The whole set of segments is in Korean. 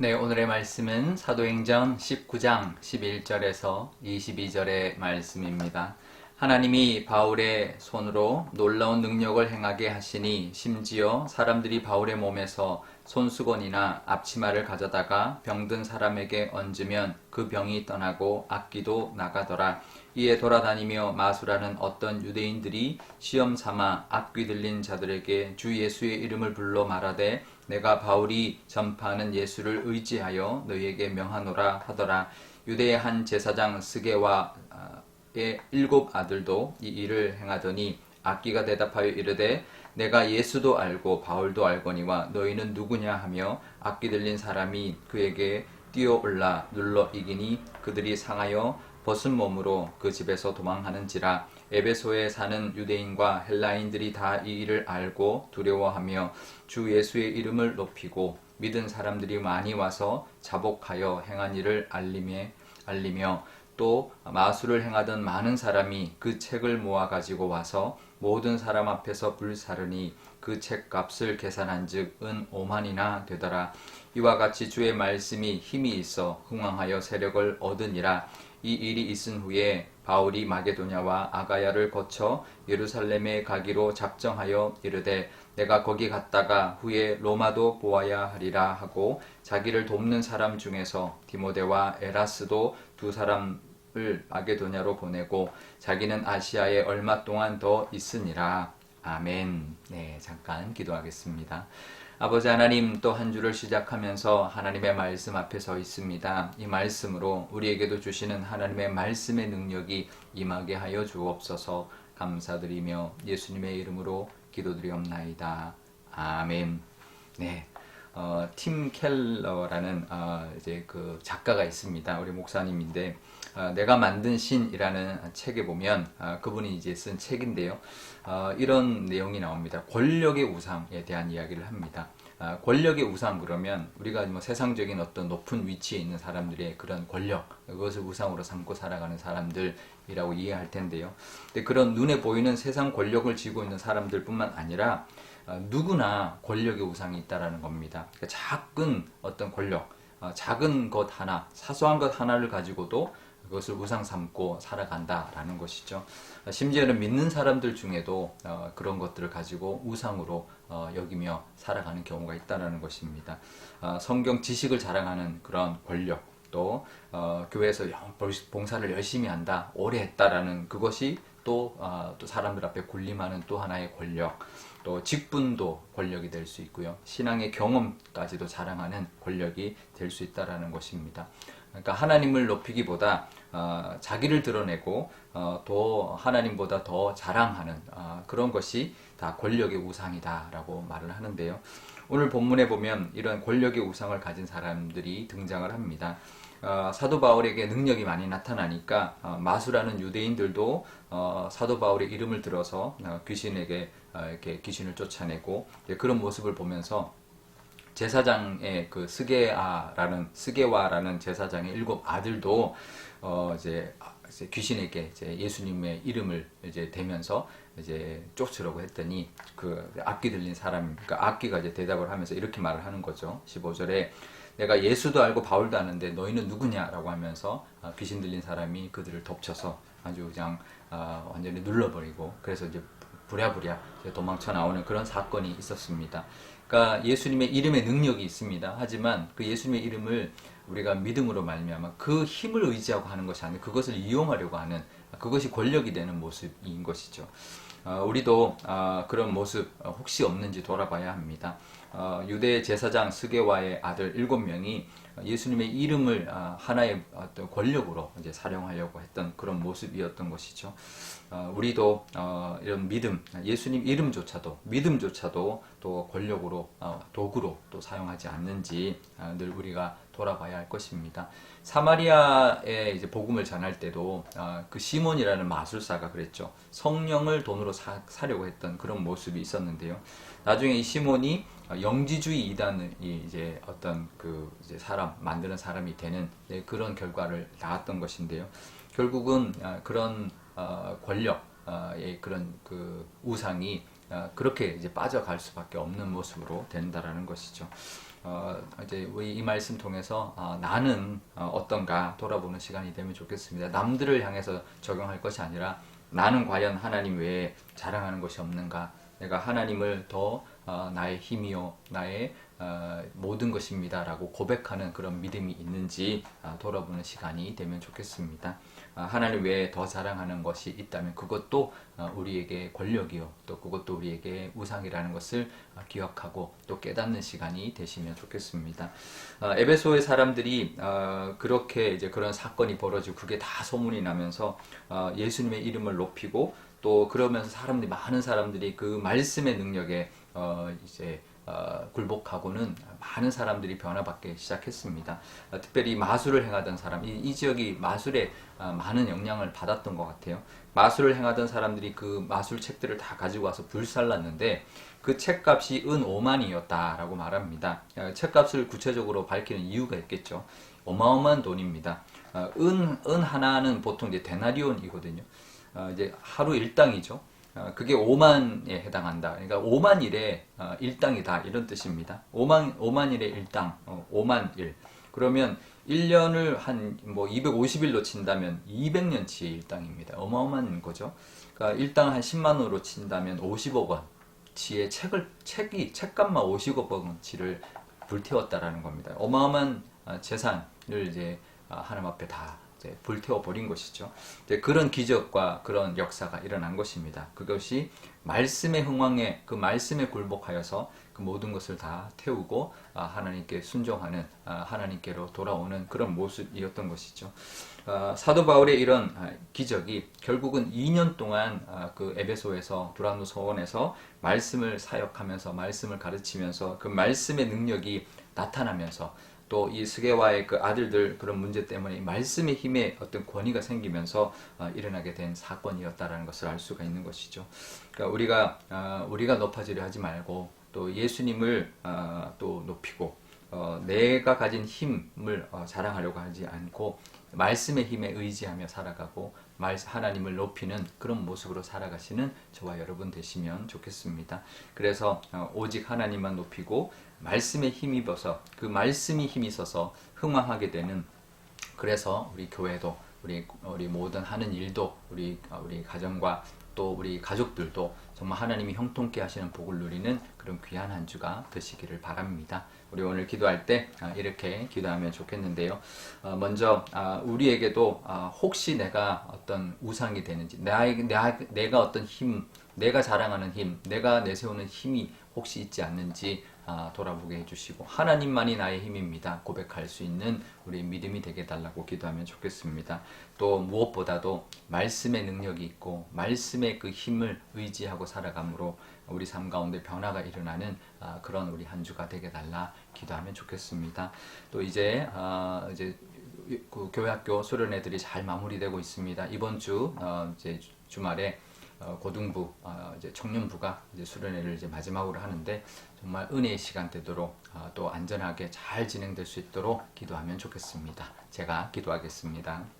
네, 오늘의 말씀은 사도행전 19장 11절에서 22절의 말씀입니다. 하나님이 바울의 손으로 놀라운 능력을 행하게 하시니 심지어 사람들이 바울의 몸에서 손수건이나 앞치마를 가져다가 병든 사람에게 얹으면 그 병이 떠나고 악기도 나가더라. 이에 돌아다니며 마술하는 어떤 유대인들이 시험 삼아 악귀 들린 자들에게 주 예수의 이름을 불러 말하되 내가 바울이 전파하는 예수를 의지하여 너희에게 명하노라 하더라. 유대의 한 제사장 스게와 의 일곱 아들도 이 일을 행하더니 악기가 대답하여 이르되 내가 예수도 알고 바울도 알거니와 너희는 누구냐 하며 악기 들린 사람이 그에게 뛰어올라 눌러 이기니 그들이 상하여 벗은 몸으로 그 집에서 도망하는지라 에베소에 사는 유대인과 헬라인들이 다 이 일을 알고 두려워하며 주 예수의 이름을 높이고 믿은 사람들이 많이 와서 자복하여 행한 일을 알림에 알리며 또 마술을 행하던 많은 사람이 그 책을 모아 가지고 와서 모든 사람 앞에서 불사르니 그 책 값을 계산한즉 은 5만이나 되더라. 이와 같이 주의 말씀이 힘이 있어 흥왕하여 세력을 얻으니라 이 일이 있은 후에 바울이 마게도냐와 아가야를 거쳐 예루살렘에 가기로 작정하여 이르되 내가 거기 갔다가 후에 로마도 보아야 하리라 하고 자기를 돕는 사람 중에서 디모데와 에라스도 두 사람 을 마게도냐로 보내고 자기는 아시아에 얼마 동안 더 있으니라. 아멘. 네, 잠깐 기도하겠습니다. 아버지 하나님 또 한 주를 시작하면서 하나님의 말씀 앞에 서 있습니다. 이 말씀으로 우리에게도 주시는 하나님의 말씀의 능력이 임하게 하여 주옵소서 감사드리며 예수님의 이름으로 기도드리옵나이다. 아멘. 네. 어, 팀 켈러라는 어, 이제 그 작가가 있습니다. 우리 목사님인데 어, 내가 만든 신이라는 책에 보면 어, 그분이 이제 쓴 책인데요. 어, 이런 내용이 나옵니다. 권력의 우상에 대한 이야기를 합니다. 어, 권력의 우상 그러면 우리가 뭐 세상적인 어떤 높은 위치에 있는 사람들의 그런 권력 그것을 우상으로 삼고 살아가는 사람들이라고 이해할 텐데요. 근데 그런 눈에 보이는 세상 권력을 쥐고 있는 사람들뿐만 아니라 어, 누구나 권력의 우상이 있다라는 겁니다. 그러니까 작은 어떤 권력, 어, 작은 것 하나, 사소한 것 하나를 가지고도 그것을 우상 삼고 살아간다라는 것이죠. 어, 심지어는 믿는 사람들 중에도 어, 그런 것들을 가지고 우상으로 어, 여기며 살아가는 경우가 있다라는 것입니다. 어, 성경 지식을 자랑하는 그런 권력, 또 어, 교회에서 영- 봉사를 열심히 한다, 오래 했다라는 그것이 또, 어, 또 사람들 앞에 군림하는 또 하나의 권력, 또 직분도 권력이 될 수 있고요. 신앙의 경험까지도 자랑하는 권력이 될 수 있다라는 것입니다. 그러니까 하나님을 높이기보다 어, 자기를 드러내고 어, 더 하나님보다 더 자랑하는 어, 그런 것이 다 권력의 우상이다라고 말을 하는데요. 오늘 본문에 보면 이런 권력의 우상을 가진 사람들이 등장을 합니다. 어, 사도 바울에게 능력이 많이 나타나니까 어, 마수라는 유대인들도 어, 사도 바울의 이름을 들어서 어, 귀신에게 어, 이렇게 귀신을 쫓아내고 그런 모습을 보면서 제사장의 그 스게아라는 스게와라는 제사장의 일곱 아들도 어 이제 귀신에게 이제 예수님의 이름을 이제 대면서 이제 쫓으려고 했더니 그 악기 들린 사람 그러니까 악기가 이제 대답을 하면서 이렇게 말을 하는 거죠. 15절에 내가 예수도 알고 바울도 아는데 너희는 누구냐라고 하면서 아, 귀신 들린 사람이 그들을 덮쳐서 아주 그냥 아, 완전히 눌러버리고 그래서 이제 부랴부랴 도망쳐 나오는 그런 사건이 있었습니다. 그러니까 예수님의 이름에 능력이 있습니다. 하지만 그 예수님의 이름을 우리가 믿음으로 말미암아 그 힘을 의지하고 하는 것이 아니라 그것을 이용하려고 하는 그것이 권력이 되는 모습인 것이죠. 어, 우리도 어, 그런 모습 어, 혹시 없는지 돌아봐야 합니다. 어, 유대 제사장 스게와의 아들 일곱 명이 예수님의 이름을 아, 하나의 어떤 권력으로 이제 사용하려고 했던 그런 모습이었던 것이죠. 어, 우리도 어, 이런 믿음, 예수님 이름조차도 믿음조차도 또 권력으로 어, 도구로 또 사용하지 않는지 아, 늘 우리가 돌아봐야 할 것입니다. 사마리아에 이제 복음을 전할 때도 아, 그 시몬이라는 마술사가 그랬죠. 성령을 돈으로 사, 사려고 했던 그런 모습이 있었는데요. 나중에 이 시몬이 어, 영지주의 이단이 이제 어떤 그 이제 사람 만드는 사람이 되는 네, 그런 결과를 낳았던 것인데요. 결국은 아, 그런 어, 권력의 그런 그 우상이 어, 그렇게 이제 빠져갈 수밖에 없는 모습으로 된다라는 것이죠. 어, 이제 이 말씀 통해서 어, 나는 어, 어떤가 돌아보는 시간이 되면 좋겠습니다. 남들을 향해서 적용할 것이 아니라 나는 과연 하나님 외에 자랑하는 것이 없는가? 내가 하나님을 더 어, 나의 힘이요, 나의 어, 모든 것입니다라고 고백하는 그런 믿음이 있는지 아, 돌아보는 시간이 되면 좋겠습니다. 아, 하나님 외에 더 자랑하는 것이 있다면 그것도 어, 우리에게 권력이요, 또 그것도 우리에게 우상이라는 것을 어, 기억하고 또 깨닫는 시간이 되시면 좋겠습니다. 어, 에베소의 사람들이 어, 그렇게 이제 그런 사건이 벌어지고 그게 다 소문이 나면서 어, 예수님의 이름을 높이고 또 그러면서 사람들이 많은 사람들이 그 말씀의 능력에 어, 이제 어, 굴복하고는 많은 사람들이 변화받기 시작했습니다. 어, 특별히 마술을 행하던 사람, 이, 이 지역이 마술에 어, 많은 영향을 받았던 것 같아요. 마술을 행하던 사람들이 그 마술 책들을 다 가지고 와서 불살랐는데 그 책값이 은 5만이었다라고 말합니다. 어, 책값을 구체적으로 밝히는 이유가 있겠죠. 어마어마한 돈입니다. 어, 은, 은 하나는 보통 이제 데나리온이거든요. 어, 이제 하루 일당이죠. 어, 그게 5만에 해당한다. 그러니까 5만 일에 어, 일당이다 이런 뜻입니다. 5만 5만 일에 일당, 어, 5만 일. 그러면 1년을 한 뭐 250일로 친다면 200년치의 일당입니다. 어마어마한 거죠. 그러니까 일당 한 10만 원으로 친다면 50억 원치의 책을 책이 책값만 50억 원치를 불태웠다라는 겁니다. 어마어마한 어, 재산을 이제 어, 하나님 앞에 다 불태워 버린 것이죠. 그런 기적과 그런 역사가 일어난 것입니다. 그것이 말씀의 흥왕에 그 말씀에 굴복하여서 그 모든 것을 다 태우고 아, 하나님께 순종하는 아, 하나님께로 돌아오는 그런 모습이었던 것이죠. 아, 사도 바울의 이런 아, 기적이 결국은 2년 동안 아, 그 에베소에서 두란노 서원에서 말씀을 사역하면서 말씀을 가르치면서 그 말씀의 능력이 나타나면서 또 이 스게와의 그 아들들 그런 문제 때문에 이 말씀의 힘에 어떤 권위가 생기면서 어, 일어나게 된 사건이었다라는 것을 알 수가 있는 것이죠. 그러니까 우리가 어, 우리가 높아지려 하지 말고 또 예수님을 어, 또 높이고 어, 내가 가진 힘을 어, 자랑하려고 하지 않고 말씀의 힘에 의지하며 살아가고 말, 하나님을 높이는 그런 모습으로 살아가시는 저와 여러분 되시면 좋겠습니다. 그래서 어, 오직 하나님만 높이고 말씀에 힘입어서 그 말씀이 힘있어서 흥망하게 되는 그래서 우리 교회도 우리 우리 모든 하는 일도 우리 어, 우리 가정과 또 우리 가족들도 정말 하나님이 형통케 하시는 복을 누리는 그런 귀한 한 주가 되시기를 바랍니다. 우리 오늘 기도할 때 아, 이렇게 기도하면 좋겠는데요. 어, 먼저 아, 우리에게도 아, 혹시 내가 어떤 우상이 되는지, 내가, 어떤 힘, 내가 자랑하는 힘, 내가 내세우는 힘이 혹시 있지 않는지 아, 돌아보게 해주시고 하나님만이 나의 힘입니다. 고백할 수 있는 우리 믿음이 되게 달라고 기도하면 좋겠습니다. 또 무엇보다도 말씀의 능력이 있고 말씀의 그 힘을 의지하고 살아감으로 우리 삶 가운데 변화가 일어나는 아, 그런 우리 한 주가 되게 달라 기도하면 좋겠습니다. 또 이제 아, 이제 그 교회 학교 수련회들이 잘 마무리되고 있습니다. 이번 주 어, 이제 주- 주말에 어, 고등부 어, 이제 청년부가 이제 수련회를 이제 마지막으로 하는데 정말 은혜의 시간 되도록 어, 또 안전하게 잘 진행될 수 있도록 기도하면 좋겠습니다. 제가 기도하겠습니다.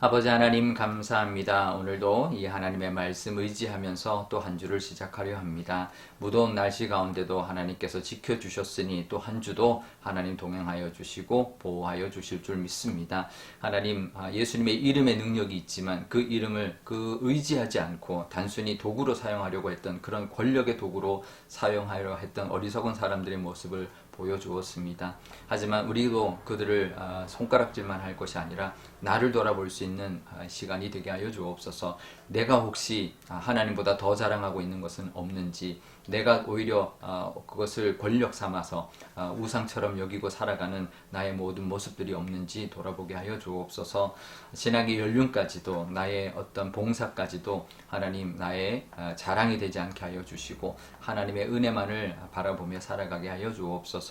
아버지 하나님 감사합니다. 오늘도 이 하나님의 말씀 의지하면서 또 한 주를 시작하려 합니다. 무더운 날씨 가운데도 하나님께서 지켜주셨으니 또 한 주도 하나님 동행하여 주시고 보호하여 주실 줄 믿습니다. 하나님 아, 예수님의 이름의 능력이 있지만 그 이름을 그 의지하지 않고 단순히 도구로 사용하려고 했던 그런 권력의 도구로 사용하려 했던 어리석은 사람들의 모습을 보여주었습니다. 하지만 우리도 그들을 아, 손가락질만 할 것이 아니라 나를 돌아볼 수 있는 아, 시간이 되게 하여 주옵소서. 내가 혹시 아, 하나님보다 더 자랑하고 있는 것은 없는지, 내가 오히려 아, 그것을 권력 삼아서 아, 우상처럼 여기고 살아가는 나의 모든 모습들이 없는지 돌아보게 하여 주옵소서. 신앙의 연륜까지도 나의 어떤 봉사까지도 하나님 나의 아, 자랑이 되지 않게 하여 주시고 하나님의 은혜만을 바라보며 살아가게 하여 주옵소서.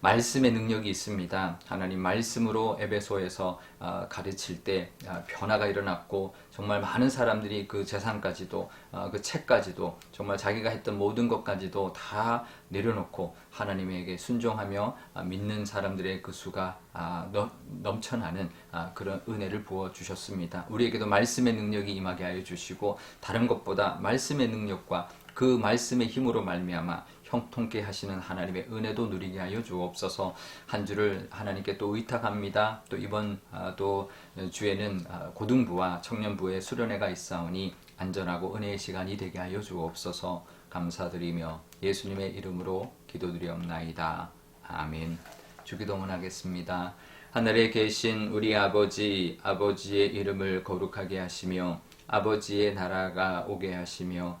말씀의 능력이 있습니다. 하나님 말씀으로 에베소에서 아, 가르칠 때 아, 변화가 일어났고 정말 많은 사람들이 그 재산까지도 아, 그 책까지도 정말 자기가 했던 모든 것까지도 다 내려놓고 하나님에게 순종하며 아, 믿는 사람들의 그 수가 아, 넘- 넘쳐나는 아, 그런 은혜를 부어 주셨습니다. 우리에게도 말씀의 능력이 임하게 하여 주시고 다른 것보다 말씀의 능력과 그 말씀의 힘으로 말미암아 형통케 하시는 하나님의 은혜도 누리게 하여 주옵소서 한 주를 하나님께 또 의탁합니다. 또 이번 아, 또 주에는 아, 고등부와 청년부의 수련회가 있사오니 안전하고 은혜의 시간이 되게 하여 주옵소서 감사드리며 예수님의 이름으로 기도드리옵나이다. 아멘. 주기도문 하겠습니다. 하늘에 계신 우리 아버지, 아버지의 이름을 거룩하게 하시며 아버지의 나라가 오게 하시며